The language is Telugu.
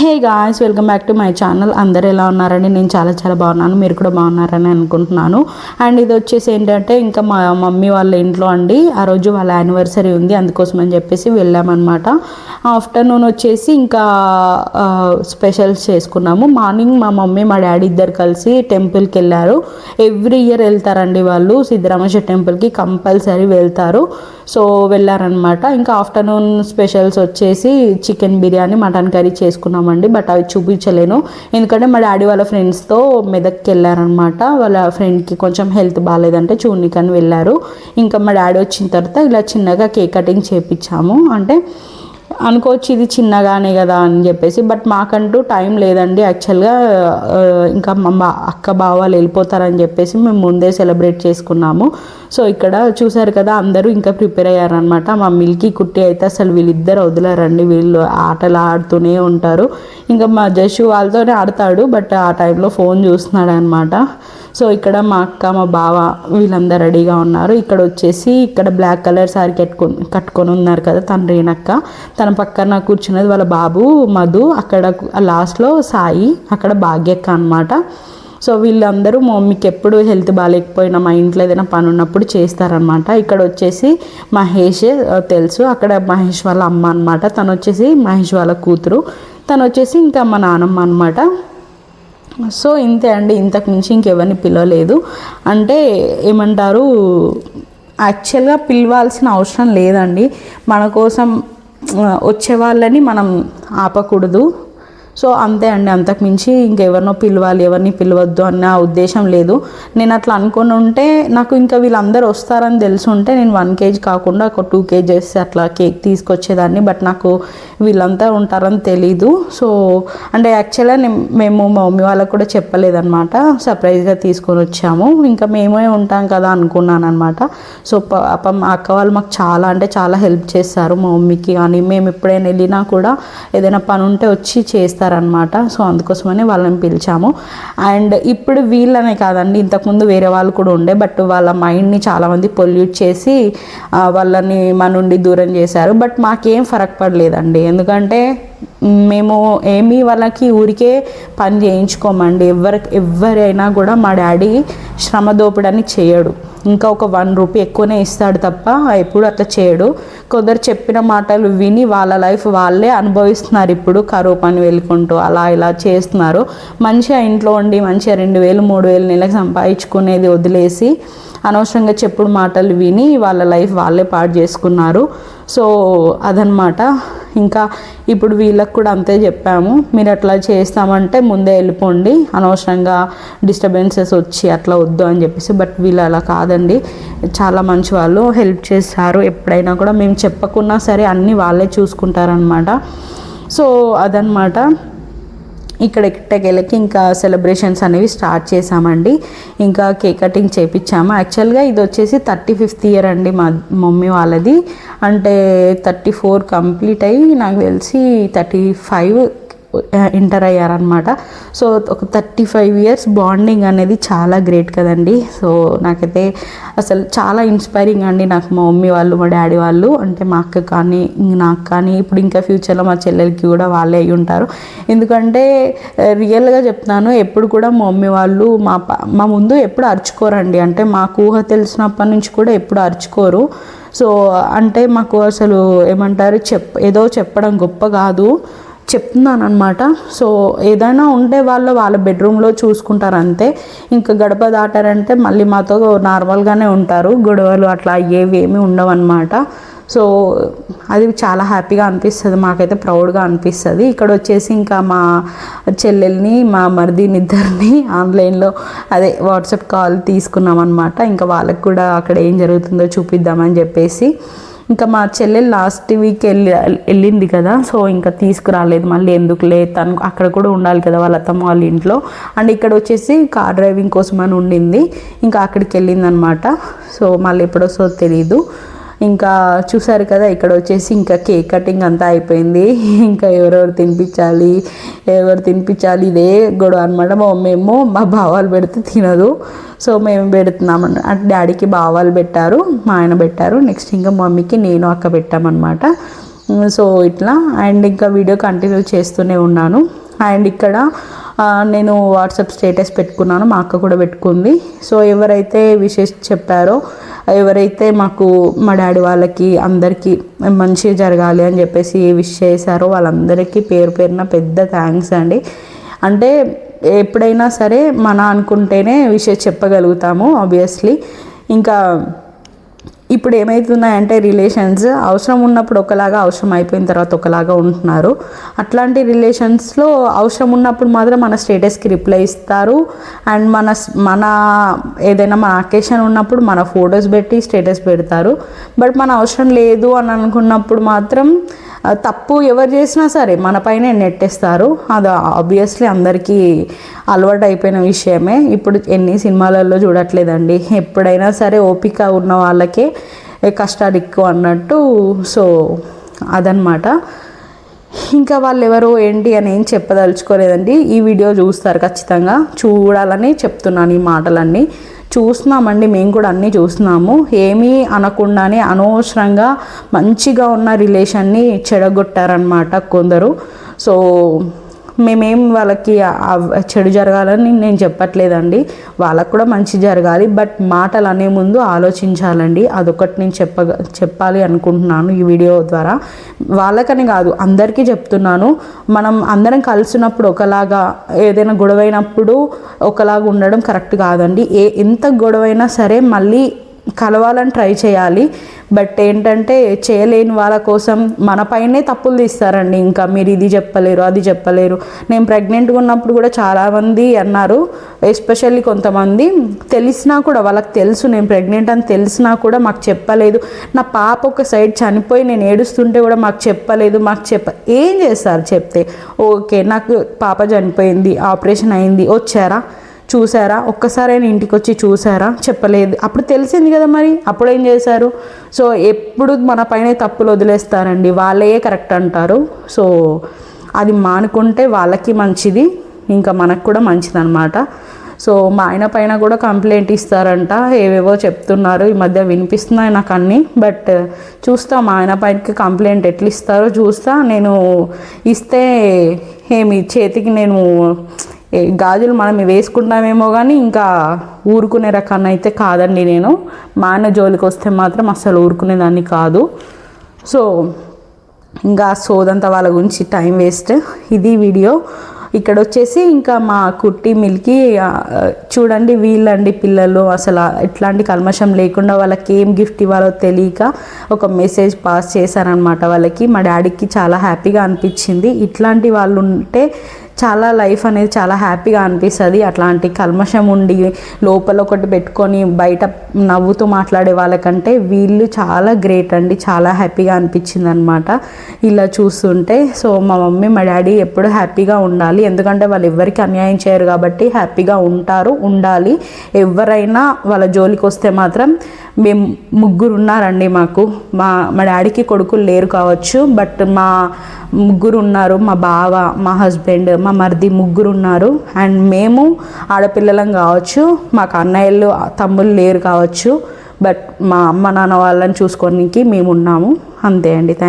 Hey guys welcome back to my channel. అందరు ఎలా ఉన్నారండి? నేను చాలా చాలా బాగున్నాను. మీరు కూడా బాగున్నారని అనుకుంటున్నాను. అండ్ ఇది వచ్చేసి ఏంటంటే ఇంకా మా మమ్మీ వాళ్ళ ఇంట్లో అండి ఆ రోజు వాళ్ళ యానివర్సరీ ఉంది. అందుకోసం అని చెప్పేసి వెళ్ళామన్నమాట. ఆఫ్టర్నూన్ వచ్చేసి ఇంకా స్పెషల్స్ చేసుకున్నాము. మార్నింగ్ మా మమ్మీ మా డాడీ ఇద్దరు కలిసి టెంపుల్కి వెళ్ళారు. ఎవ్రీ ఇయర్ వెళ్తారండి వాళ్ళు. సిద్ధరామేశ్వర టెంపుల్కి కంపల్సరీ వెళ్తారు. సో వెళ్ళారనమాట ఇంకా ఆఫ్టర్నూన్ స్పెషల్స్ వచ్చేసి చికెన్ బిర్యానీ మటన్ కర్రీ చేసుకున్నాము. చేసుకున్నామండి బట్ అవి చూపించలేను. ఎందుకంటే మా డాడీ వాళ్ళ ఫ్రెండ్స్తో మెదక్కి వెళ్ళారనమాట వాళ్ళ ఫ్రెండ్కి కొంచెం హెల్త్ బాగాలేదంటే చూడనికని వెళ్ళారు. ఇంకా మా డాడీ వచ్చిన తర్వాత ఇలా చిన్నగా కేక్ కటింగ్ చేపించాము అంటే అనుకోవచ్చు ఇది చిన్నగానే కదా అని చెప్పేసి బట్ మాకంటూ టైం లేదండి. యాక్చువల్గా ఇంకా మా అక్క బావాలు వెళ్ళిపోతారని చెప్పేసి మేము ముందే సెలబ్రేట్ చేసుకున్నాము. సో ఇక్కడ చూసారు కదా అందరూ ఇంకా ప్రిపేర్ అయ్యారనమాట మా మిల్కీ కుట్టి అయితే అసలు వీళ్ళిద్దరు వదిలేరండి. వీళ్ళు ఆటలు ఆడుతూనే ఉంటారు. ఇంకా మా జషు వాళ్ళతోనే ఆడతాడు బట్ ఆ టైంలో ఫోన్ చూస్తున్నాడు అనమాట సో ఇక్కడ మా అక్క మా బావ వీళ్ళందరూ రెడీగా ఉన్నారు. ఇక్కడ వచ్చేసి ఇక్కడ బ్లాక్ కలర్ సారీ కట్టుకొని కట్టుకొని ఉన్నారు కదా తన రేణక్క తన పక్కన కూర్చున్నది వాళ్ళ బాబు మధు. అక్కడ లాస్ట్లో సాయి అక్కడ భాగ్యక్క అనమాట సో వీళ్ళందరూ మా మమ్మీకి ఎప్పుడు హెల్త్ బాగాలేకపోయినా మా ఇంట్లో ఏదైనా పని ఉన్నప్పుడు చేస్తారనమాట ఇక్కడ వచ్చేసి మహేష్ తెలుసు. అక్కడ మహేష్ వాళ్ళ అమ్మ అనమాట తను వచ్చేసి మహేష్ వాళ్ళ కూతురు. తను వచ్చేసి ఇంకా మా నానమ్మ అనమాట సో ఇంతే అండి. ఇంతకు మించి ఇంకెవరిని పిలవలేదు. అంటే ఏమంటారు యాక్చువల్గా పిలవాల్సిన అవసరం లేదండి. మన కోసం వచ్చే వాళ్ళని మనం ఆపకూడదు. సో అంతే అండి అంతకు మించి ఇంకెవరినో పిలవాలి ఎవరిని పిలవద్దు అన్న ఉద్దేశం లేదు. నేను అట్లా అనుకుని ఉంటే నాకు ఇంకా వీళ్ళందరూ వస్తారని తెలిసి ఉంటే నేను వన్ కేజీ కాకుండా ఒక టూ కేజెస్ అట్లా కేక్ తీసుకొచ్చేదాన్ని బట్ నాకు వీళ్ళంతా ఉంటారని తెలీదు. సో అంటే యాక్చువల్గా నేను మేము మా మమ్మీ వాళ్ళకు కూడా చెప్పలేదన్నమాట సర్ప్రైజ్గా తీసుకొని వచ్చాము. ఇంకా మేమే ఉంటాం కదా అనుకున్నాను అనమాట సో పాప మా అక్క వాళ్ళు మాకు చాలా అంటే చాలా హెల్ప్ చేస్తారు మా మమ్మీకి. కానీ మేము ఎప్పుడైనా వెళ్ళినా కూడా ఏదైనా పని ఉంటే వచ్చి చేస్తారనమాట సో అందుకోసమని వాళ్ళని పిలిచాము. అండ్ ఇప్పుడు వీళ్ళనే కాదండి ఇంతకుముందు వేరే వాళ్ళు కూడా ఉండే బట్ వాళ్ళ మైండ్ని చాలామంది పొల్యూట్ చేసి వాళ్ళని మన నుండి దూరం చేశారు. బట్ మాకేం ఫరక్ పడలేదండి. ఎందుకంటే మేము ఏమీ వాళ్ళకి ఊరికే పని చేయించుకోమండి. ఎవరి ఎవరైనా కూడా మా డాడీ శ్రమ దోపిడని చేయడు. ఇంకా ఒక వన్ రూపీ ఎక్కువనే ఇస్తాడు తప్ప ఎప్పుడు అట్లా చేయడు. కొందరు చెప్పిన మాటలు విని వాళ్ళ లైఫ్ వాళ్ళే అనుభవిస్తున్నారు ఇప్పుడు కరువు పని వెళ్ళుకుంటూ. అలా ఇలా చేస్తున్నారు. మంచిగా ఇంట్లో ఉండి మంచిగా రెండు వేలు మూడు వేలు నెలకు సంపాదించుకునేది వదిలేసి అనవసరంగా చెప్పుడు మాటలు విని వాళ్ళ లైఫ్ వాళ్ళే పాడు చేసుకున్నారు. సో అదనమాట ఇంకా ఇప్పుడు వీళ్ళకి కూడా అంతే చెప్పాము. మీరు అట్లా చేస్తామంటే ముందే వెళ్ళిపోండి. అనవసరంగా డిస్టర్బెన్సెస్ వచ్చి అట్లా వద్దు అని చెప్పేసి బట్ వీళ్ళు అలా కాదండి. చాలా మంచి వాళ్ళు హెల్ప్ చేస్తారు ఎప్పుడైనా కూడా మేము చెప్పకున్నా సరే అన్నీ వాళ్ళే చూసుకుంటారనమాట సో అదనమాట ఇక్కడ ఎట్టకెళ్ళకి ఇంకా సెలబ్రేషన్స్ అనేవి స్టార్ట్ చేసామండి ఇంకా కేక్ కటింగ్ చేపించాము యాక్చువల్గా ఇది వచ్చేసి థర్టీ ఫిఫ్త్ ఇయర్ అండి మా మమ్మీ వాళ్ళది. అంటే థర్టీ ఫోర్ కంప్లీట్ అయ్యి నాకు తెలిసి థర్టీ ఫైవ్ ఎంటర్ అయ్యారనమాట సో ఒక థర్టీ ఫైవ్ ఇయర్స్ బాండింగ్ అనేది చాలా గ్రేట్ కదండి. సో నాకైతే అసలు చాలా ఇన్స్పైరింగ్ అండి నాకు మా మమ్మీ వాళ్ళు మా డాడీ వాళ్ళు. అంటే మా అక్క కానీ ఇంక నాకు కానీ ఇప్పుడు ఇంకా ఫ్యూచర్లో మా చెల్లెలకి కూడా వాళ్ళే అయి ఉంటారు. ఎందుకంటే రియల్గా చెప్తాను ఎప్పుడు కూడా మా మమ్మీ వాళ్ళు మా మా ముందు ఎప్పుడు అరుచుకోరండి. అంటే మాకు ఊహ తెలిసినప్పటి నుంచి కూడా ఎప్పుడు అరుచుకోరు. సో అంటే మాకు అసలు ఏమంటారు చెప్ ఏదో చెప్పడం గొప్ప కాదు. చెప్తున్నాను అనమాట సో ఏదైనా ఉంటే వాళ్ళు వాళ్ళ బెడ్రూమ్లో చూసుకుంటారు అంతే ఇంకా గడప దాటారంటే మళ్ళీ మాతో నార్మల్గానే ఉంటారు. గొడవలు అట్లా అయ్యేవి ఏమీ ఉండవన్నమాట. సో అది చాలా హ్యాపీగా అనిపిస్తుంది. మాకైతే ప్రౌడ్గా అనిపిస్తుంది. ఇక్కడ వచ్చేసి ఇంకా మా చెల్లెల్ని మా మరిదిని ఇద్దరిని ఆన్లైన్లో అదే వాట్సాప్ కాల్ తీసుకున్నాం అనమాట ఇంకా వాళ్ళకి కూడా అక్కడ ఏం జరుగుతుందో చూపిద్దామని చెప్పేసి. ఇంకా మా చెల్లెలు లాస్ట్ వీక్ వెళ్ళి వెళ్ళింది కదా సో ఇంకా తీసుకురాలేదు. మళ్ళీ ఎందుకులే తను అక్కడ కూడా ఉండాలి కదా వాళ్ళ అత్తమ్మ వాళ్ళ ఇంట్లో. అండ్ ఇక్కడ వచ్చేసి కార్ డ్రైవింగ్ కోసం అని ఉండింది. ఇంకా అక్కడికి వెళ్ళింది అనమాట సో మళ్ళీ ఎప్పుడొస్తుందో తెలియదు ఇంకా చూసారు కదా ఇక్కడ వచ్చేసి ఇంకా కేక్ కటింగ్ అంతా అయిపోయింది. ఇంకా ఎవరెవరు తినిపించాలి ఎవరు తినిపించాలి ఇదే గొడవ అనమాట మా మమ్మీ మా బావాలు పెడితే తినదు. సో మేము పెడుతున్నాం అంటే డాడీకి బావాలు పెట్టారు మా ఆయన పెట్టారు. నెక్స్ట్ ఇంకా మమ్మీకి నేను అక్క పెట్టామన్నమాట. సో ఇట్లా అండ్ ఇంకా వీడియో కంటిన్యూ చేస్తూనే ఉన్నాను. అండ్ ఇక్కడ నేను వాట్సాప్ స్టేటస్ పెట్టుకున్నాను మా అక్క కూడా పెట్టుకుంది. సో ఎవరైతే విషెస్ చెప్పారో ఎవరైతే మాకు మా డాడీ వాళ్ళకి అందరికీ మంచిగా జరగాలి అని చెప్పేసి విష్ చేశారో వాళ్ళందరికీ పేరు పేరున పెద్ద థ్యాంక్స్ అండి. అంటే ఎప్పుడైనా సరే మన అనుకుంటేనే విషయం చెప్పగలుగుతాము ఆబ్వియస్లీ ఇంకా ఇప్పుడు ఏమవుతున్నాయంటే రిలేషన్స్. అవసరం ఉన్నప్పుడు ఒకలాగా అవసరం అయిపోయిన తర్వాత ఒకలాగా ఉంటున్నారు. అట్లాంటి రిలేషన్స్లో అవసరం ఉన్నప్పుడు మాత్రం మన స్టేటస్కి రిప్లై ఇస్తారు. అండ్ మన మన ఏదైనా మన అకేషన్ ఉన్నప్పుడు మన ఫొటోస్ పెట్టి స్టేటస్ పెడతారు. బట్ మన అవసరం లేదు అని అనుకున్నప్పుడు మాత్రం తప్పు ఎవరు చేసినా సరే మన పైనే నెట్టేస్తారు. అది ఆబ్వియస్లీ అందరికీ అలవాటు అయిపోయిన విషయమే. ఇప్పుడు ఎన్ని సినిమాలలో చూడట్లేదండి. ఎప్పుడైనా సరే ఓపిక ఉన్న వాళ్ళకే కష్టాలు ఎక్కువ అన్నట్టు సో అదనమాట ఇంకా వాళ్ళు ఎవరు ఏంటి అని ఏం చెప్పదలుచుకోలేదండి. ఈ వీడియో చూస్తారు ఖచ్చితంగా. చూడాలని చెప్తున్నాను ఈ మాటలన్నీ. చూస్తున్నామండి మేము కూడా అన్నీ చూస్తున్నాము. ఏమీ అనకుండానే అనవసరంగా మంచిగా ఉన్న రిలేషన్ని చెడగొట్టారనమాట కొందరు. సో మేమేం వాళ్ళకి చెడు జరగాలని నేను చెప్పట్లేదండి. వాళ్ళకు కూడా మంచి జరగాలి. బట్ మాటలు అనే ముందు ఆలోచించాలండి. అదొకటి నేను చెప్ప చెప్పాలి అనుకుంటున్నాను ఈ వీడియో ద్వారా. వాళ్ళకని కాదు అందరికీ చెప్తున్నాను. మనం అందరం కలిసినప్పుడు ఒకలాగా ఏదైనా గొడవైనప్పుడు ఒకలాగా ఉండడం కరెక్ట్ కాదండి. ఏ ఎంత గొడవైనా సరే మళ్ళీ కలవాలని ట్రై చేయాలి. బట్ ఏంటంటే చేయలేని వాళ్ళ కోసం మనపైనే తప్పులు తీస్తారండి. ఇంకా మీరు ఇది చెప్పలేరు అది చెప్పలేరు. నేను ప్రెగ్నెంట్గా ఉన్నప్పుడు కూడా చాలామంది అన్నారు ఎస్పెషల్లీ కొంతమంది. తెలిసినా కూడా వాళ్ళకి తెలుసు నేను ప్రెగ్నెంట్ అని తెలిసినా కూడా మాకు చెప్పలేదు. నా పాప ఒక సైడ్ చనిపోయి నేను ఏడుస్తుంటే కూడా మాకు చెప్పలేదు మాకు చెప్ప ఏం చేస్తారు చెప్తే? ఓకే నాకు పాప చనిపోయింది ఆపరేషన్ అయింది వచ్చారా? చూసారా? ఒక్కసారైనా ఇంటికి వచ్చి చూసారా? చెప్పలేదు. అప్పుడు తెలిసింది కదా మరి. అప్పుడు ఏం చేశారు? సో ఎప్పుడు మన పైన తప్పులు వదిలేస్తారండి. వాళ్ళే కరెక్ట్ అంటారు. సో అది మానుకుంటే వాళ్ళకి మంచిది. ఇంకా మనకు కూడా మంచిది అనమాట సో మా ఆయన పైన కూడా కంప్లైంట్ ఇస్తారంట. ఏవేవో చెప్తున్నారు. ఈ మధ్య వినిపిస్తున్నాయి నాకు అన్నీ. బట్ చూస్తా. మా ఆయన పైనకి కంప్లైంట్ ఎట్లా ఇస్తారో చూస్తా. నేను ఇస్తే ఏమి చేతికి నేను గాజులు మనం వేసుకుంటామేమో కానీ ఇంకా ఊరుకునే రకాన్ని అయితే కాదండి నేను. మా ఆయన జోలికి వస్తే మాత్రం అస్సలు ఊరుకునేదాన్ని కాదు. సో ఇంకా సోదంతా వాళ్ళ గురించి టైం వేస్ట్. ఇది వీడియో. ఇక్కడ వచ్చేసి ఇంకా మా కుట్టి మిల్కి చూడండి వీళ్ళండి పిల్లలు అసలు ఎట్లాంటి కల్మషం లేకుండా వాళ్ళకి ఏం గిఫ్ట్ ఇవ్వాలో తెలియక ఒక మెసేజ్ పాస్ చేశారనమాట వాళ్ళకి. మా డాడీకి చాలా హ్యాపీగా అనిపించింది. ఇట్లాంటి వాళ్ళు ఉంటే చాలా లైఫ్ అనేది చాలా హ్యాపీగా అనిపిస్తుంది. అట్లాంటి కల్మషం ఉండి లోపల ఒకటి పెట్టుకొని బయట నవ్వుతూ మాట్లాడే వాళ్ళకంటే వీళ్ళు చాలా గ్రేట్ అండి. చాలా హ్యాపీగా అనిపించింది అనమాట ఇలా చూస్తుంటే. సో మా మమ్మీ మా డాడీ ఎప్పుడు హ్యాపీగా ఉండాలి. ఎందుకంటే వాళ్ళు ఎవరికి అన్యాయం చేయరు కాబట్టి హ్యాపీగా ఉంటారు ఉండాలి. ఎవరైనా వాళ్ళ జోలికి వస్తే మాత్రం మేము ముగ్గురు ఉన్నారండి మాకు. మా మా డాడీకి కొడుకులు లేరు కావచ్చు బట్ మా ముగ్గురు ఉన్నారు మా బావ మా హస్బెండ్ మా మరిది ముగ్గురు ఉన్నారు అండ్ మేము ఆడపిల్లలం కావచ్చు మాకు అన్నయ్యలు తమ్ముళ్ళు లేరు కావచ్చు బట్ మా అమ్మ నాన్న వాళ్ళని చూసుకోనికి మేము ఉన్నాము అంతే అండి. థ్యాంక్